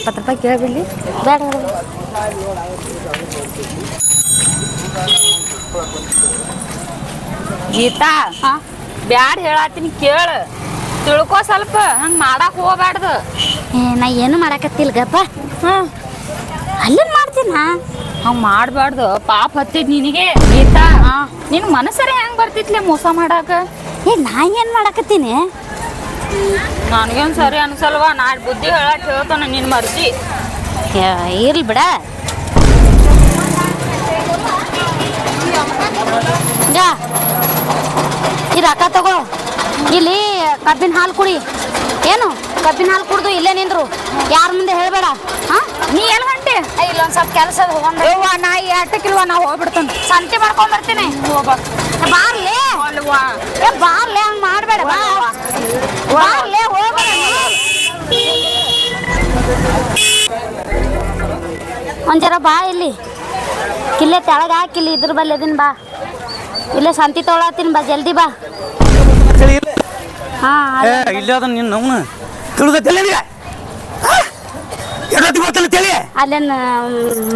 ಎಪ್ಪತ್ತು ರೂಪಾಯಿ ಕೇಳಬಿಡ್ಲಿ ಬೇಡ ಗೀತಾ ಹಾ? ಬ್ಯಾಡ ಹೇಳತ್ತೀನಿ ಕೇಳ. ತಿಳ್ಕೊ ಸ್ವಲ್ಪ ಹಂಗ ಮಾಡಕ್ ಹೋಗ್ಬಾರ್ದು ಏ ನಾ ಏನು ಮಾಡಕತ್ತಿಲ್ಲ ಗಪ್ಪ. ಅಲ್ಲಿ ಅಲ್ಲೇನು ಮಾಡ್ತೀನ? ಹಂಗ ಮಾಡಬಾರ್ದು ಪಾಪ ಹತ್ತಿದ್ ನಿನಗೆ. ಗೀತಾ ನಿನ್ ಮನಸ್ಸರೇ ಹೆಂಗ್ ಬರ್ತಿತ್ಲೆ ಮೋಸ ಮಾಡಾಕ? ಏ ನಾ ಏನು ಮಾಡಕತ್ತೀನಿ? ನನಗೇನ್ ಸರಿ ಅನ್ಸಲ್ವ? ನಾ ಬುದ್ಧಿ ಹೇಳಕ್ ಹೇಳ್ತಾನೆ ನಿನ್ ಮರ್ಜಿ. ಇರ್ಲಿ ಬಿಡ. ಇದು ಈ ರೊಕ್ಕ ತಗೋ. ಇಲ್ಲಿ ಕಬ್ಬಿನ ಹಾಲು ಕುಡಿ. ಏನು? ಕಬ್ಬಿನ ಹಾಲು ಕುಡ್ದು ಇಲ್ಲೇ ನಿಂದ್ರು. ಯಾರ ಮುಂದೆ ಹೇಳಬೇಡ. ಹಾ? ನೀ ಏನು ಹೊಂಟಿ? ಇಲ್ಲೊಂದು ಸ್ವಲ್ಪ ಕೆಲಸ ಯವ್ವ ನಾ ಎಟ್ಟಕ್ಕಿಲ್ವಾ ನಾವು ಹೋಗ್ಬಿಡ್ತೇನೆ. ಸಂತೆ ಮಾಡ್ಕೊಂಡ್ ಬರ್ತೀನಿ. ಬಾರ್ಲೆ. ಏ ಬಾರ್ಲೆ ಹಂಗ್ ಮಾಡ್ಬೇಡ ಬಾ. ಬಾರ್ಲೆ ಹೋಗ್ಬೇಡ ಒಂದ್ ಜರ ಬಾ ಇಲ್ಲಿ. ಇಲ್ಲೇ ತೆಳಗ ಹಾಕಿಲ್ಲಿ ಇದ್ರ ಬಲ್ಲಿ ಅದೀನಿ ಬಾ. ಇಲ್ಲೇ ಸಂತಿ ತೊಗೊಳತ್ತೀನಿ ಬಾ ಜಲ್ದಿ ಬಾ. ಹಾ ಇಲ್ಲ ಅದನ್ನ ನಿನ್ನ ಅವನು ನಿನಗೆ ಎಡತಿ ತಿಳಿ? ಅಲ್ಲೇನ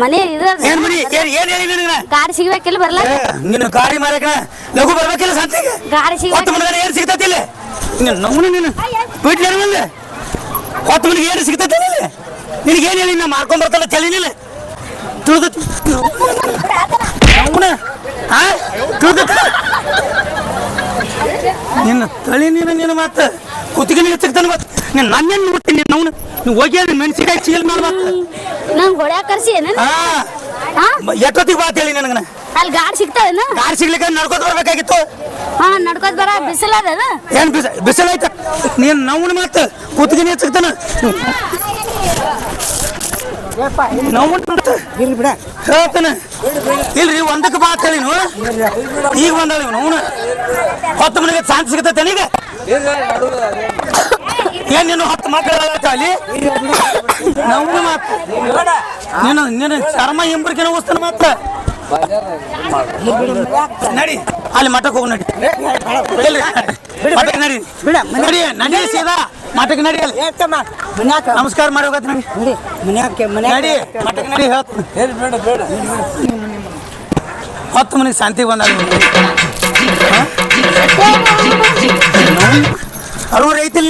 ಮನೆ ಇದು ಏನ್ ಮನಿ? ಏನ್ ಏನ್ ಹೇಳಿ ನಿನಗೆ? ಗಾಡಿ ಸಿಗ್ಬೇಕಿಲ್ಲ ಬರಲ್ಲ ನಿನ್ನ ಗಾಡಿ ಮಾರಕ ಲಘು ಬರ್ಬೇಕಿಲ್ಲ ಸಂತೆಗೆ? ಗಾಡಿ ಸಿಗ್ಬೇಕು ಮನೆಗೆ ಏನು ಸಿಗ್ತೈತಿಲ್ಲ ನಿನ್ನ ನಮ್ಮನೆ ನೀನು? ಬಿಡ್ಲಿ ಮುಂದೆ ಹೊತ್ತು ಮನೆಗೆ ಏನು ಸಿಗ್ತೈತಿಲ್ಲ ನಿನಗೆ ಏನು ಹೇಳಿ ನಾ ಮಾರ್ಕೊಂಡ್ ಬರ್ತಾನೆ ತಿಳಿಲಿಲ್ಲ ತಿಳಿದೈತಿ ಅವನ ಹಾ ತಿಳಿದೈತಿ ನಿನ್ನ ತಳಿ ನೀನು ನಿನ್ನ ಮತ್ತೆ ಕುತ್ತಿಗೆ ನೀನು ಸಿಗ್ತಾನೆ ಮತ್ತೆ ನಿನ್ನ ನನ್ನ ನೋಡ್ತೀನಿ ನಿನ್ನ ಅವನು ನೀವು ಹೋಗಿ ಅಲ್ಲಿ ಮೆಣಸಿಕಾಯಿ ಚೀಲ್ ಮತ್ತೆ ನಂಗೆ ಹೊಡ್ಯಾಕ ಕರ್ಸಿ ಏನ ಹಾ ಎಷ್ಟೊತ್ತಿಗೆ ಬಾತ್ ಹೇಳಿ ನನಗನ? ಅಲ್ಲಿ ಗಾಡಿ ಸಿಗ್ತಾವೇನ ಗಾಡಿ ಸಿಗ್ಲಿಕ್ಕೆ ನಡ್ಕೋತ ಬರ್ಬೇಕಾಗಿತ್ತು. ಹಾ ನಡ್ಕೋತ ಬರ ಬಿಸಿಲದ ಏನ್? ಬಿಸ ಬಿಸಿಲಾಯ್ತ ನೀನ್ ನವ್ನ ಮಾತು ಕುತ್ತಿಗೆ ನೀ ಸಿಗ್ತಾನ. ನವನ್ ಮಾತು. ಇರ್ಲಿ ಬಿಡ. ಹೇಳ್ತಾನೆ. ಇಲ್ರಿ ಒಂದಕ್ಕೆ ಬಾ ಅಂತ ಹೇಳಿನು ಈಗ ಬಂದಾಳ ಇವನು. ಹತ್ತು ಮನೆಗೆ ಚಾನ್ಸ್ ಸಿಗತ್ತೆ ಈಗ ಏನ್ ನೀನು ಹತ್ತು ಮಕ್ಕಳು ಅಲ್ಲಿ ನವನ ಮಾತು. ನೀನು ನೀನು ಚರ್ಮ ಎಂಬರ್ಕಿನ ವಸ್ತನ ಮಾತ್ರ. ನಡಿ, ಅಲ್ಲಿ ಮಠಕ್ಕೆ ಹೋಗು, ನಡಿ? ಮಠಕ್ಕೆ ನಡಿ. ನಡಿ ನಡಿ, ಸೀದಾ. ಮಠಕ್ಕೆ ನಡಿ ಅಲ್ಲಿ. ನಮಸ್ಕಾರ ಮಾಡಿ ಹೋಗತ್ ನಡಿ. ನಡಿ, ಮಠಕ್ಕೆ ನಡಿ ಹೇಳ್ತೀನಿ ಹತ್ತು ಮನೆಗೆ ಶಾಂತಿ ಬಂದ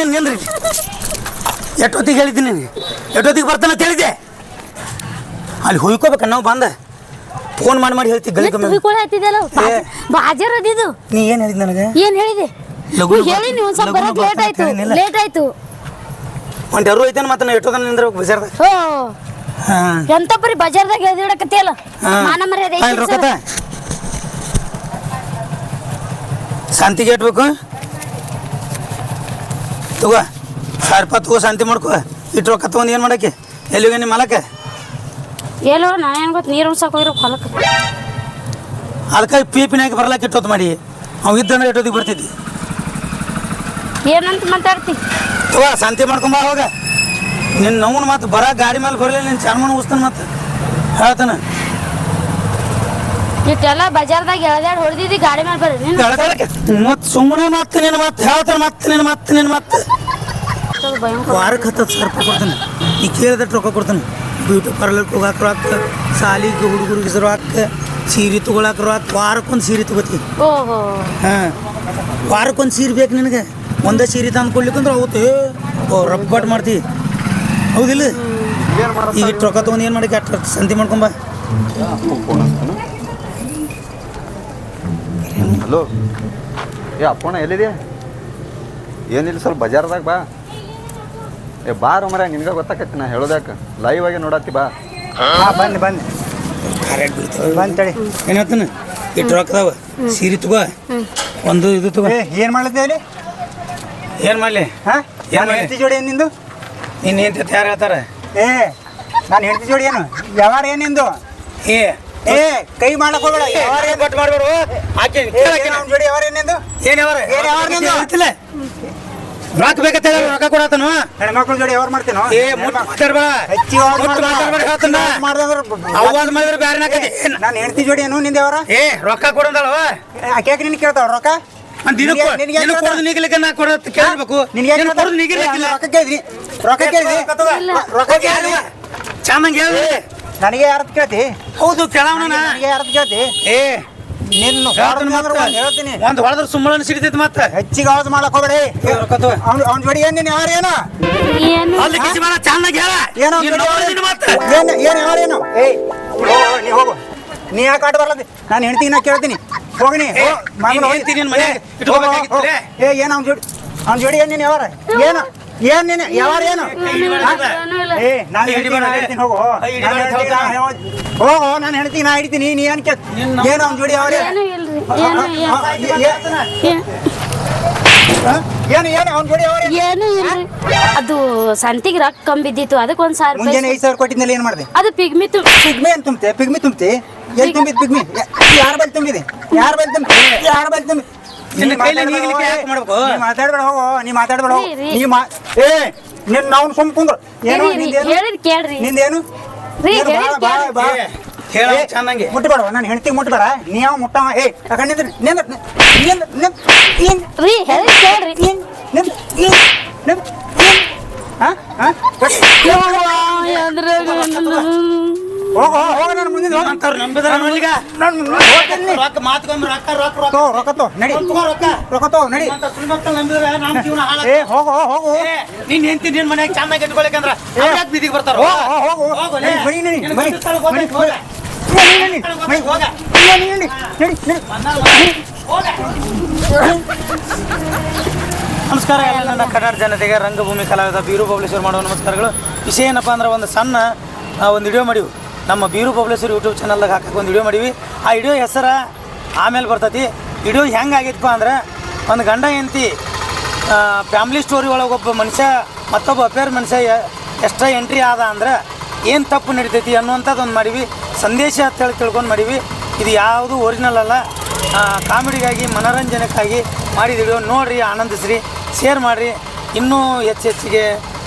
ನೀನು ನಿಲ್ರಿ ಎಷ್ಟೊತ್ತಿಗೆ ಹೇಳಿದ್ದೀನಿ ನಿನಗೆ? ಎಷ್ಟೊತ್ತಿಗೆ ಬರ್ತಾನೆ ಅಂತ ಹೇಳಿದ್ದೆ. ಅಲ್ಲಿ ಹುಯ್ಕೋಬೇಕ ನಾವು ಬಂದ. ಫೋನ್ ಮಾಡಿ ಮಾಡಿ ಹೇಳ್ತೀವಿ ಗಲಿ ಕಮ್ಮಿ ಹತ್ತಿದಲ್ಲ. ಬಾಜರ್ ಅದಿದು ನೀ ಏನು ಹೇಳಿದ್ ನನಗೆ? ಏನ್ ಹೇಳಿದೆ? ಲಘು ಹೇಳಿ ನೀವು ಸ್ವಲ್ಪ ಲೇಟ್ ಆಯ್ತು. ಲೇಟ್ ಆಯ್ತು. ಒಂದು ಅರು ಐತೇನು ಮತ್ತೆ ನಾ ಎಷ್ಟೊತ್ತ ನಿಂದ್ರೆ ಬಜಾರ್ದಾಗ? ಓ ಹಾಂ. ಎಂತ ಬರೀ ಬಜಾರ್ದಾಗ ಎದಿಡಕತ್ತಿಯಲ್ಲ ಮಾನ ಮರ್ಯಾದೆ ಐತಿ ಶಾಂತಿಗೆ ಇಟ್ಬೇಕು ತಗೋ. ಸಾವಿರ ರೂಪಾಯಿ ತಗೋ ಶಾಂತಿ ಮಾಡ್ಕೋ. ಇಟ್ಟು ರೊಕ್ಕ ತೊಗೊಂಡು ಏನು ಮಾಡಕ್ಕೆ? ಎಲ್ಲಿಗೆ ನಿಮ್ಮ ಮಲಕ್ಕೆ ಎಲ್ಲೋ ನಾ ಏನು ಗೊತ್ತ ನೀರು ಉಣ್ಸಕ್ಕೆ ಹೋಗಿರೋ ಹೊಲಕ್ಕೆ ಅದಕ್ಕೆ ಪೀಪಿನಾಗ ಬರ್ಲಾಕ ಇಟ್ಟೋದು ಮಾಡಿ. ಅವ್ ಇದ್ದಂದ್ರೆ ಇಟ್ಟೋದಿಗೆ ಬರ್ತಿದ್ದಿ. ಏನಂತ ಮಾತಾಡ್ತಿ? ತಗೋ ಶಾಂತಿ ಮಾಡ್ಕೊಂಬ ಹೋಗ. ನಿನ್ನ ನೋವನ್ ಮಾತು ಬರ ಗಾಡಿ ಮೇಲೆ ಬರಲಿಲ್ಲ ನಿನ್ನ ಚರ್ಮನ ಉಸ್ತಾನ ಮತ್ತೆ ಹೇಳ್ತಾನೆ ಇಟ್ಟೆಲ್ಲ ಬಜಾರ್ದಾಗ ಎಳ್ದಾಡ್ ಹೊಡೆದಿದ್ದಿ ಗಾಡಿ ಮೇಲೆ ಬರ್ರಿ ನೀನು. ಸುಮ್ಮನೆ ಮತ್ತೆ ನಿನ್ನ ಮತ್ತೆ ಹೇಳ್ತಾನೆ ಮತ್ತೆ ನಿನ್ನ ಮತ್ತೆ ನಿನ್ನ ಮತ್ತೆ ಭಯಂಕರ. ವಾರಕ್ಕೆ ಹತ್ತು ಸಾವಿರ ರೂಪಾಯಿ ಕೊಡ್ತಾನೆ. ಈ ಕೇಳಿದಟ್ಟು ರೊಕ್ಕ ಕೊಡ್ತಾನೆ. ಬ್ಯೂಟಿ ಪಾರ್ಲರ್ಗೆ ಹೋಗಾಕ ರೊಕ್ಕ ಸಾಲಿಗೆ ಹುಡುಗರಿಗೆ ರೊಕ್ಕ ಸೀರೆ ತೊಗೊಳಕ್ಕೆ ರೊಕ್ಕ ವಾರಕ್ಕೊಂದು ಸೀರೆ ತಗೋತಿ. ಹಾಂ. ವಾರಕ್ಕೊಂದು ಸೀರೆ ಬೇಕು ನಿನಗೆ. ಒಂದೇ ಸೀರೆ ತಂದು ಕೊಡ್ಲಿಕ್ಕಂದ್ರೆ ಅವತ್ತು ರಬ್ಬಾಟ್ ಮಾಡ್ತಿ. ಹೌದಿಲ್ಲ? ಈಗ ತಗೊಂಡು ತೊಗೊಂಡು ಏನು ಮಾಡಿ ಅಷ್ಟು ಸಂತಿ ಮಾಡ್ಕೊಂಬ ಹಲೋ. ಏ ಅಪ್ಪಣ್ಣ ಎಲ್ಲಿದೆ ಏನಿಲ್ಲ ಸ್ವಲ್ಪ ಬಜಾರ್ದಾಗ ಬಾ. ಏ ಬಾರ ಮರ ನಿನ್ಗೆ ಗೊತ್ತಾಕತ್ತಿ ನಾ ಹೇಳೋದಾಕ ಲೈವ್ ಆಗಿ ನೋಡತ್ತಿ ಬಾ. ಹಾ ಬನ್ನಿ ಬನ್ನಿ. ಬಂದ್ ತಡಿ. ಇಟ್ಟು ರೊಕ್ಕದವ ಸೀರೆ ತಗೋ. ಒಂದು ಇದು ತಗೋ. ಏನು ಅಲ್ಲಿ? ಏನು ಮಾಡಲಿ? ಹಾಂ ಏನು ಹೆಂಡತಿ ಜೋಡಿ ಏನ್ ನಿಂದು? ನಿನ್ನ ಹೆಂಡತಿ ಯಾರು ಹೇಳ್ತಾರೆ? ಏ ನಾನು ಹೆಂಡತಿ ಜೋಡಿ ಏನು? ವ್ಯವಹಾರ ಏನ್ ನಿಂದು? ಏ ಏ ಕೈ ಮಾಡಕ್ ಹೋಗ್ಬೇಡ. ಯಾವಾರ ಏನ್ ಕೊಟ್ಟು ಮಾಡ್ಬೇಡು. ಆಕೆ ಜೋಡಿ ಯಾವಾರ ಏನ್ ನಿಂದು ಏನ್ ಯಾವಾರ ಏನ್? ಹೇಳ್ತಿಲ್ಲ. ರೊಕ್ಕ ಬೇಕಂತ ಹೇಳಿ ರೊಕ್ಕ ಕೊಡತನು ಹೆಣ್ಮಕ್ಳ ಜೋಡಿ ಯಾವಾರ ಮಾಡ್ತೇನೋ? ಏ ಮುಟ್ಟು ಮಾತಾಡ್ಬೇಡ. ಹೆಚ್ಚಿ ಹೇಳ್ತಾನ. ಅವಾಜ್ ಮಾಡಿದ್ರೆ ಬ್ಯಾರೆ ನಾಕತಿ. ನಾನು ಹೆಂಡತಿ ಜೋಡಿ ಏನು ನಿಂದ ಏ ರೊಕ್ಕ ಕೊಡಂದಲ್ವ ಆಕೆ ನಿನ್ ಕೇಳ್ತಾವ ರೊಕ್ಕ? ರೊಕ್ಕ ಕೇಳಿದ್ರಿ. ರೊಕ್ಕ ಕೇಳಿದ್ರಿ. ರೊಕ್ಕ ಕೇಳಿದ್ರಿ ಚೆನ್ನಾಗಿ ಹೇಳಿ ನನಗೆ ಯಾರದ್ ಕೇಳ್ತಿ? ಹೌದು ಕೇಳವನ ನನಗೆ ಯಾರದ್ ಕೇಳ್ತಿ? ಏ ನಿನ್ನ ಹೇಳ್ತೀನಿ ಹೊಡ್ದ್ ಅಂದ್ರೆ ಮತ್ತೆ. ಒಂದ್ ಹೇಳ್ತೀನಿ. ಒಂದ್ ಹೊಡೆದ್ರೆ ಸುಮ್ಮನೆ ಸಿಗ್ತೈತಿ ಮತ್ತೆ. ಹೆಚ್ಚಿಗೆ ಆವಾಜ್ ಮಾಡಕ್ ಹೋಗ್ಬೇಡಿ. ಅವ್ನ ಅವ್ನ ಜೋಡಿ ಏನ್ ನೀನ್ ಯಾರೇನು ಏನು? ಅಲ್ಲಿ ಕಿಸಿ ಮಾಡ ಚೆನ್ನಾಗಿ ಹೇಳ. ಏನೋ ನೀನ್ ನೋಡಿದೀನಿ ಮತ್ತೆ. ಏನ್ ಏನ್ ಯಾರೇನು ಏಯ್ ಹೋಗು, ನೀ ಹೋಗು. ನೀ ಯಾಕೆ ಆಟ ಬರ್ಲದಿ ನಾನು ಹೆಣ್ತೀನಿ ನಾ ಕೇಳ್ತೀನಿ. ಹೋಗಿನಿ ಏ, ಏನ್ ಅವ್ನ ಜೋಡಿ ಅವ್ನ ಜೋಡಿ ಏನ್ ನೀನ್ ಏನು? ಏನ್ ನೀನು? ಯಾವಾರ ಏನು? ಏನೂ. ಏ ನಾನು ಹೇಳ್ತೀನಿ ಹೋಗು ನಾನ್ ಹೇಳ್ತೀನಿ? ನಾ ಹೇಳ್ತೀನಿ. ಹೋಗು ನಾನು ಹೇಳ್ತೀನಿ ನಾ ಹಿಡಿತೀನಿ ನೀ ಏನ್ ಕೇಳ್ ಏನು ಅವ್ನ ಜೋಡಿ ಯಾವಾರ ಏನೂ ಏನು ಏನು ಏನು ಏನು ಅವ್ನ ಜೋಡಿ ಯಾವಾರ ಏನು ಅದು ಸಂತಿಗೆ ರೊಕ್ಕ ಕಮ್ಮಿ ಬಿದ್ದಿತ್ತು ಅದಕ್ಕೆ ಒಂದ್ ಸಾವಿರ ಮುಂಜಾನೆ ಐದು ಸಾವಿರ ಕೊಟ್ಟಿದ್ಮೇಲೆ ಏನು ಮಾಡಿದೆ? ಅದು ಪಿಗ್ಮಿ ತುಂಬ ಪಿಗ್ಮಿ ಅಂತ ತುಂಬ್ತೆ? ಪಿಗ್ಮಿ ತುಂಬ್ತಿ? ಎಲ್ಲಿ ತುಂಬಿದ್ ಪಿಗ್ಮಿ? ಯಾರ ಬಲ್ಲಿ ತುಂಬಿದೆ? ಯಾರ ಬಲ್ಲಿ ತುಂಬಿ ಯಾರ ಬಲ್ಲಿ ತುಂಬಿ ನಿನ್ನ ಕೈಲಿ ನೀಗ್ಲಿಕ್ಕೆ ಯಾಕ್ ಮಾಡ್ಬೇಕು? ನೀ ಮಾತಾಡ್ಬೇಡ ಹೋಗು ನೀ ಮಾತಾಡ್ಬೇಡ ಹೋಗು. ರೀ, ರೀ. ನೀ ಮಾ ಏ ನಿನ್ನ ನಾವು ಸುಮ್ ಕುಂದ್ರು. ಏನು ನಿಂದೇನು? ಕೇಳ್ರಿ. ನಿಂದೇನು? ಹೇಳ ಚೆನ್ನಾಗಿ ಮುಟ್ಬೇಡ ನಾನು ಹೆಂಡತಿ ಮುಟ್ಟಬೇಡ ನೀ ಯಾವ ಮುಟ್ಟ ಏ ತಗೊಂಡ್ ನಿಂದ್ರ ನಿಂದ್ರ ನಿಂದ್ರ ನಿಂದ್ರ ನಿಂದ್ರ ರೀ ಹೇಳಿದ್ ಕೇಳ್ರಿ. ನಿಂದ್ರ ನಿಂದ್ರ ರೊಕ್ಕ ಮಾತ್ಕೊಂಡ್ ರೊಕ್ಕ ರೊಕ್ಕ ರೊಕ್ಕ ತೋ ರೊಕ್ಕ. ತೋ ನಡಿ. ತಗೋ ರೊಕ್ಕ. ರೊಕ್ಕ ತೋ ನಡಿ. ಅಂತ ಸುಳ್ಮಕ್ಕಳು ನಂಬಿದ್ರೆ ನಮ್ಮ ಜೀವನ ಹಾಳಾಗ್ತದೆ. ಏ ಹೋಗು ಹೋಗು ಏ, ನೀನ್ ಹೆಂಡತಿ ನಿನ್ನ ಮನ್ಯಾಗ ಚಾಮಾಗಿ ಇಟ್ಕೊಳಕಂದ್ರ ಯಾಕೆ ಬೀದಿಗೆ ಬರ್ತಾರ? ಹೋಗು ಹೋಗು ಹೋಗು, ನಡಿ, ಲೇ. ಬರೀ ನಡಿ ಬರೀ ಗಂಡನ ಸ್ಥಳಕ್ಕೆ ಹೋಗ್ಬೇಕು, ಬರೀ, ಹೋಗ. ನಡಿ, ನಡಿ, ಬರೀ. ಹೋಗ. ನಡಿ, ನಡಿ, ನಡಿ, ನಡಿ. ನಮಸ್ಕಾರ ಎಲ್ಲ ನನ್ನ ಕನ್ನಡ ಜನತೆಗೆ ರಂಗಭೂಮಿ ಕಲಾವಿದ ಬೀರು ಬಬಲೇಶ್ವರ್ ಮಾಡುವ ನಮಸ್ಕಾರಗಳು. ವಿಷಯ ಏನಪ್ಪ ಅಂದ್ರೆ ಒಂದು ಸಣ್ಣ ಒಂದು ವಿಡಿಯೋ ಮಾಡೀವಿ. ನಮ್ಮ ಬೀರು ಬಬಲೇಶ್ವರ್ ಯೂಟ್ಯೂಬ್ ಚಾನಲ್ದಾಗ ಹಾಕಕ್ಕೆ ಒಂದು ವಿಡಿಯೋ ಮಾಡೀವಿ. ಆ ವಿಡಿಯೋ ಹೆಸರ ಆಮೇಲೆ ಬರ್ತೈತಿ. ವಿಡಿಯೋ ಹೆಂಗೆ ಆಗೈತಪ್ಪ ಅಂದ್ರೆ, ಒಂದು ಗಂಡ ಹೆಂಡತಿ ಫ್ಯಾಮ್ಲಿ ಸ್ಟೋರಿ ಒಳಗೆ ಒಬ್ಬ ಮನುಷ್ಯ, ಮತ್ತೊಬ್ಬ ಅಪೇರ್ ಮನುಷ್ಯ ಎಕ್ಸ್ಟ್ರಾ ಎಂಟ್ರಿ ಆದ ಅಂದ್ರೆ ಏನು ತಪ್ಪು ನಡೀತೈತಿ ಅನ್ನುವಂಥದ್ದೊಂದು ಮಾಡೀವಿ. ಸಂದೇಶ ಅಂತ ಹೇಳಿ ತಿಳ್ಕೊಂಡು ಮಾಡೀವಿ. ಇದು ಯಾವುದು ಒರಿಜಿನಲ್ ಅಲ್ಲ. ಕಾಮಿಡಿಗಾಗಿ ಮನೋರಂಜನೆಗಾಗಿ ಮಾಡಿದ ವಿಡಿಯೋ ನೋಡಿರಿ, ಆನಂದಿಸ್ರಿ ಶೇರ್ ಮಾಡಿರಿ. ಇನ್ನೂ ಹೆಚ್ಚು ಹೆಚ್ಚಿಗೆ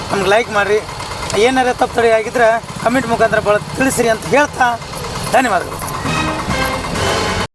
ನಮ್ಗೆ ಲೈಕ್ ಮಾಡಿರಿ. ಏನಾರ ತಪ್ಪು ತಡೆ ಆಗಿದ್ರೆ ಕಮೆಂಟ್ ಮುಖಾಂತರ ಬಳ ತಿಳಿಸ್ರಿ ಅಂತ ಹೇಳ್ತಾ ಧನ್ಯವಾದಗಳು.